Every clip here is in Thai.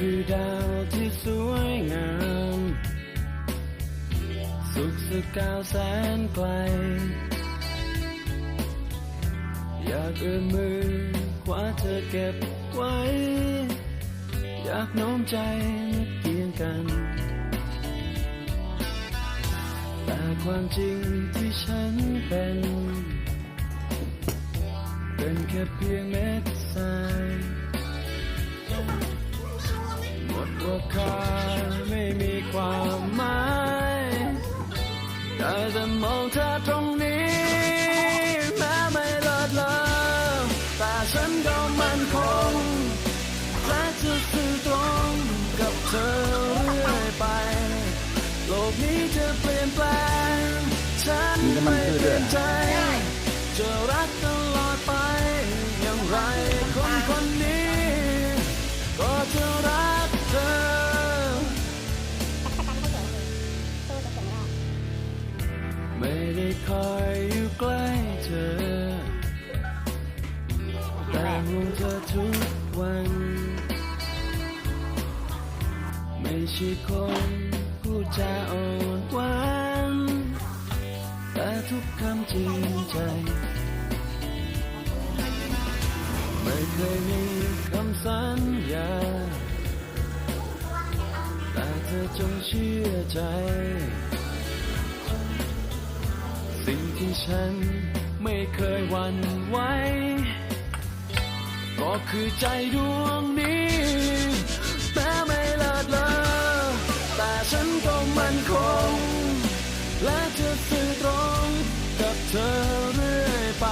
คือดาวที่สวยงาม สุขสกาวแสนไกล อยากเอื้อมมือคว้าเธอเก็บไว้ อยากโน้มใจเคียงกัน แต่ความจริงที่ฉันเป็น เป็นแค่เพียงเม็ดทราย หมดราคาไม่มีความหมายได้แต่มองเธอตรงนี้แม้ไม่เลิศเลอแต่ฉันก็มั่นคงและจะสื่อตรงกับเธอเรื่อยไป โลกนี้จะเปลี่ยนแปลง ฉันไม่เปลี่ยนใจจะรักตลอด อยอยู่ใกล้เธอแต่ห่วงเธอทุกวัน ไม่ใช่คนพูดจาอ่อนหวานแต่ทุกคำจริงใจ ไม่เคยมีคำสัญญา แต่เธอจงเชื่อใจ ฉันไม่เคยหวั่นไหวก็คือใจดวงนี้แม้ไม่เลิศเลาแต่ฉันก็มั่นคง และจะสื่อตรงกับเธอเรื่อยไป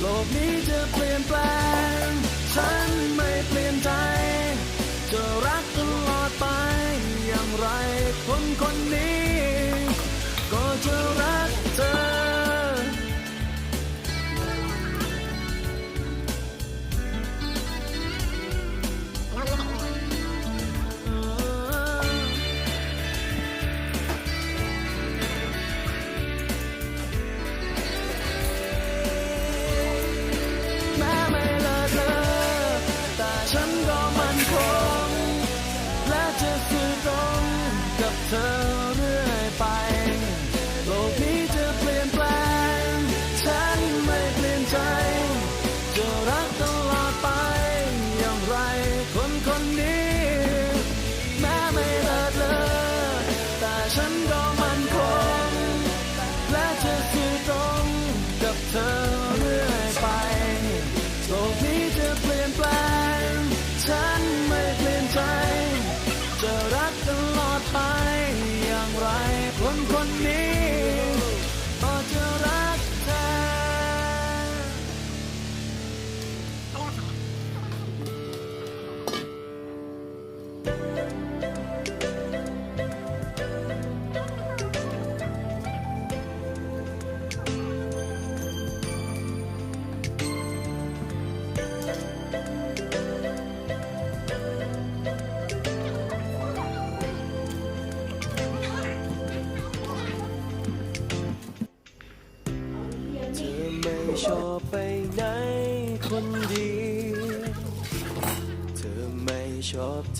โลกนี้จะเปลี่ยนแปลง จะ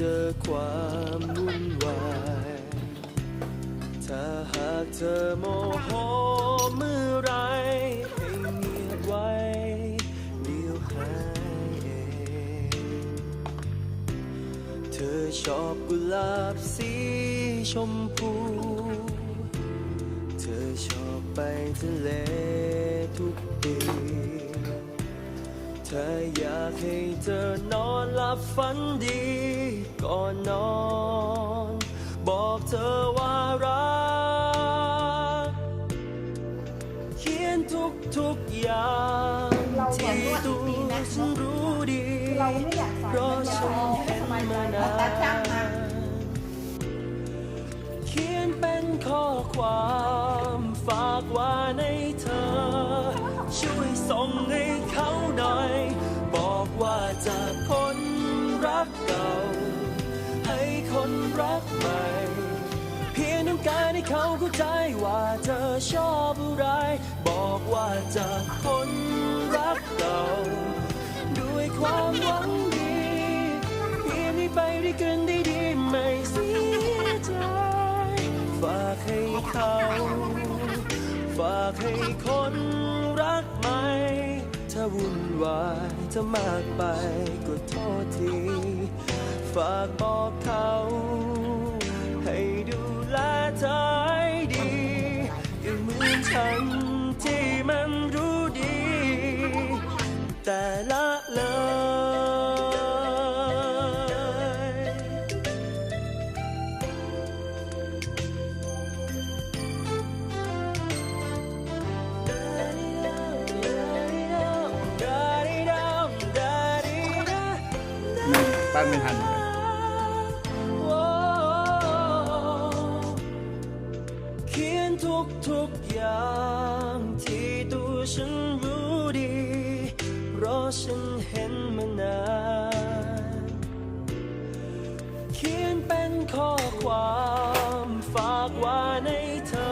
เจอความวุ่นวาย ถ้าหากเธอโมโหเมื่อไรให้เงียบไว้เดี๋ยวหายเองเธอชอบกุหลาบสีชมพู เธอชอบไปทะเล ธออยากให้เธอนอนหลับฝันดีก่อนนอน บอกเธอว่ารัก เขียนทุกทุกอย่างที่ตัวฉันรู้ดีเรอยากสอนเพราะฉันเห็นมานานเขียนเป็นข้อความฝากไว่าในเธอ ช่วยส่ง จากคนรักเก่า ให้คนรักใหม่ เพียงต้องการให้เขาเข้าใจว่าเธอชอบอะไร บอกว่าจากคนรักเก่า ด้วยความหวังดี เพียงให้ไปด้วยกันได้ดีไม่เสียใจฝากให้เขา ฝากให้คน ถ้าวุ่นวายถ้ามากไปก็โทษที ฝากบอกเขา้นไม่ทันเขียนทุกทุกๆอย่างที่ตัวฉันรู้ดีเพราะฉันเห็นมานานเขียนเป็นข้อความฝากไว่าในเธอ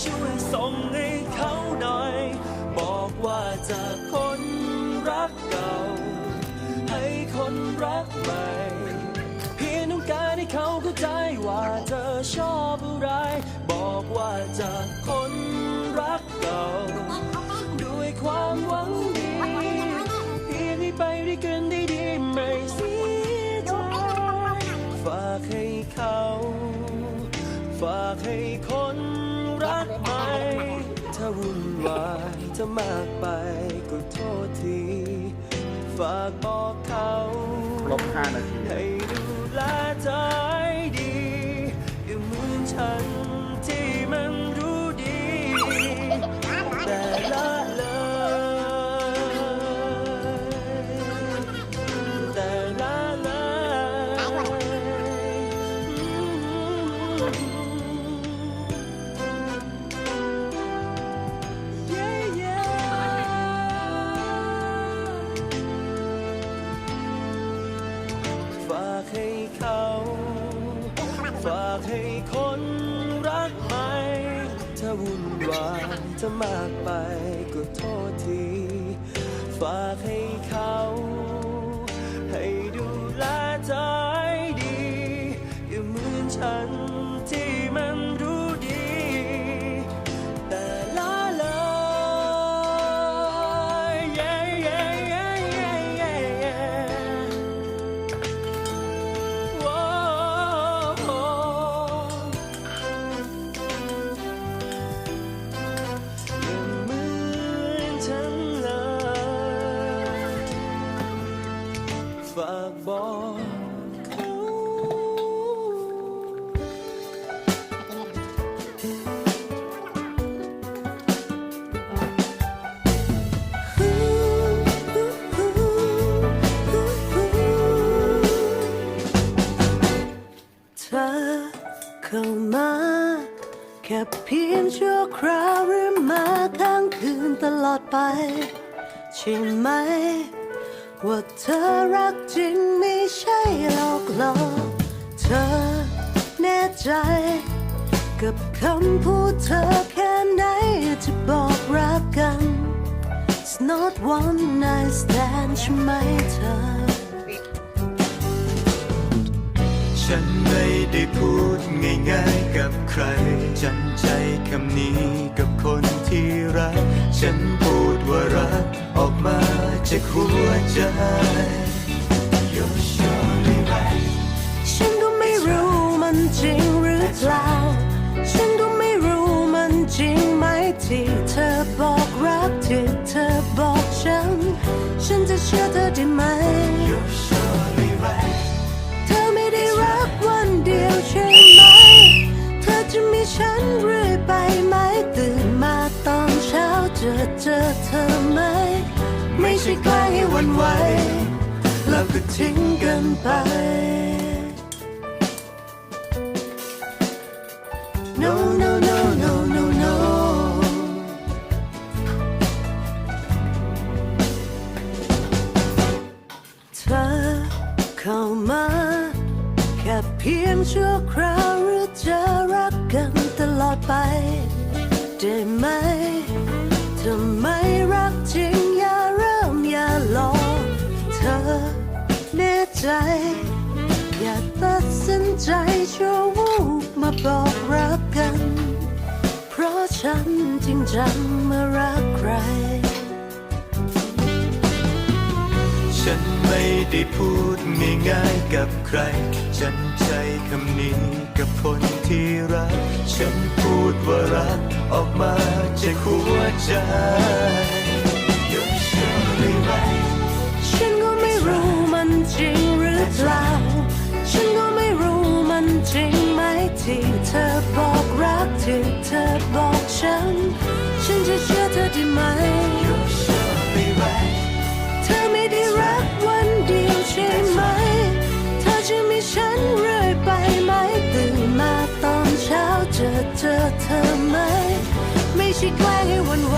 ช่วยส่งให้เขาห ให้เขาเข้าใจว่าเธอชอบอะไร บอกว่าจากคนรักเก่าด้วยความหวังดีเพียงให้ไปด้วยกันได้ดีไม่เสียใจฝากให้เขา ฝากให้คนรักไหมถ้าวุ่นวายจะมากไปก็โทษทีฝากบอกเขาครบ5นาทีให้ดูแลเธอ ฝากให้เขา ฝากให้คนรักไหม ถ้าวุ่นวายจะมากไปก็โทษที ฝากให้เขา ช่ไหม ว่าเธอรักจริงไม่ใช่หลอกหลอกเธอแน่ใจ กับคำพูดเธอแค่ไหนจะบอกรักกัน It's not one night stand ใช่ไหมเธอ ฉันไม่ได้พูดง่ายๆกับใครจำใจคำนี้กับคนที่รัก ฉัน ออกมาจากหัวใจ You're surely right ฉันก็ไม่รู้มันจริงหรือเปล่า ฉันก็ไม่รู้มันจริงไหมที่เธอบอกรักที่เธอบอกฉัน ฉันจะเชื่อเธอได้ไหม วันไหวแล้วก็ทิ้งกันไป No no no no no no เธอเข้ามาแค่เพียงชั่วคราวหรือจะรักกันตลอดไป ได้ไหม ใจ อย่าตัดสินใจชั่ววูบมาบอกรักกัน เพราะฉันจริงจังเมื่อรักใคร ฉันไม่ได้พูดง่ายๆกับใคร ฉันใช้คำนี้กับคนที่รัก ฉันพูดว่ารักออกมาจากหัวใจ ฉัน ฉันจะเชื่อเธอได้ไหม เธอไม่ได้รักวันเดียวใช่ไหม เธอจะมีฉันเรื่อยไปไหม ตื่นมาตอนเช้าเจอเจอเธอไหม ไม่ใช่แกล้งให้หวันไหว